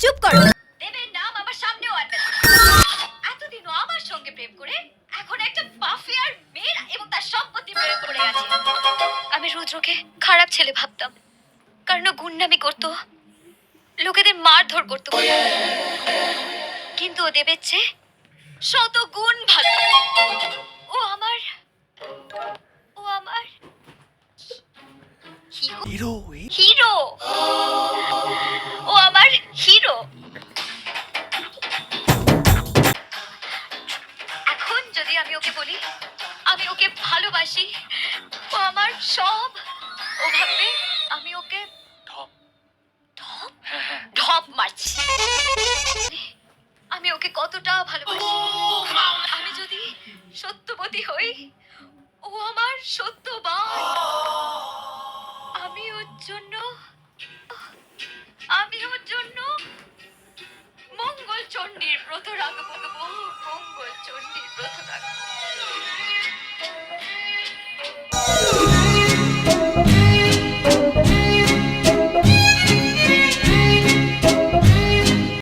চুপ করো। দেবের নাম আমার সামনেও আনবে না। এতদিনও আমার সঙ্গে প্রেম করে এখন একটা মাফিয়ার মেয়ের এবং তার সম্পত্তি প্রেম করে আছে আমি রুদ্রকে খারাপ ছেলে ভাবতাম। কারণ ও গুন্ডামি করতো লোকেদের মারধর করতো। কিন্তু ও দেবের চেয়ে শত গুণ ভালো। ও আমার ও আমার। হিরো। হিরো। আমি ওকে বলি আমি ওকে ভালোবাসি। ও আমার সব। ও ভাববে আমি ওকে ঢপ। ঢপ? ঢপ মারছি। আমি ওকে কতটা ভালোবাসি। আমি যদি সত্যবতী হই ও আমার সত্যবান আমি ওর জন্য আমি ওর জন্য মঙ্গল চণ্ডীর ব্রত রাখব মঙ্গল